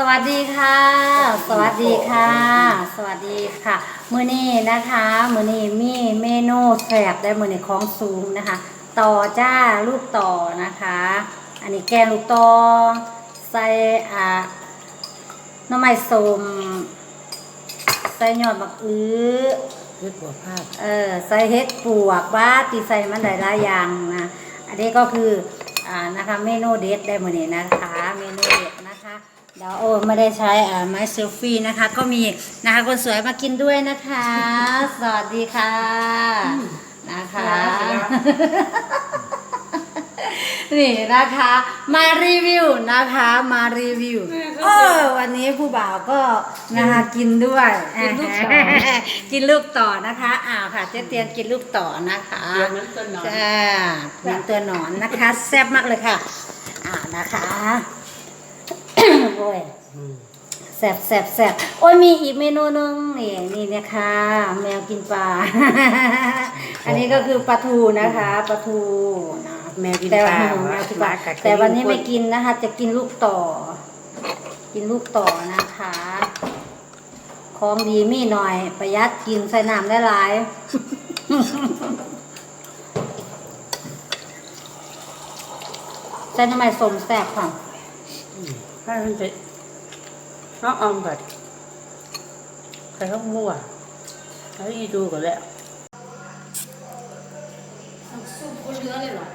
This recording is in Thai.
สวัสดีค่ะ สวัสดีค่ะ สวัสดีค่ะ มือนี้นะคะ มือนี้มีเมนูแสบได้มือนี้ของสูงนะคะ ต่อจ้าลูกต่อนะคะ อันนี้แกงลูกต่อใส่อ่าหน้ำไม้ส้มใส่ยอดบักอื้อยึดบัวภาพเออใส่เห็ดปวกว่าตีใส่มันหลายๆอย่างนะ อันนี้ก็คืออ่านะคะเมนูเด็ดได้หมดนี้นะคะ เมนูเด็ดนะคะ เดี๋ยวโอ้ไม่ได้ใช้อ่าไม้เซลฟี่นะคะ ก็มีนะคะคนสวยมากินด้วยนะคะ สวัสดีค่ะนะคะนี่นะคะมารีวิวนะคะมารีวิวเออวันนี้ผู้บ่าวก็นะคะกินด้วยกินลูกต่อกินลูกต่อนะคะอ้าวค่ะเจ๊เตียนกินลูกต่อนะคะเดี๋ยวนั้นต้นหนอนจ้าเหมือนตัวหนอนนะคะ แซ่บมากเลยค่ะอ่านะคะ โอ้ยอืมแซ่บแซ่บแซ่บโอ้ยมีอีกเมนูหนึงนี่นี่นะคะแมวกินปลา อันนี้ก็คือปลาทูนะคะปลาทูนะแมวกินแต่ปลาแมวกินปลากัดแต่วันนี้ไม่กินนะคะ จะกินลูกต่อ กินลูกต่อนะคะของดีมีหน่อย ประหยัดกินใส่น้ำได้หลายใส่น้ำมันสมแสบค่ะ ถ้ามันจะน้องอมกัดใครเขามั่วแล้วยีดูก่อนแล้วซุปเนื้อเลยเหรอ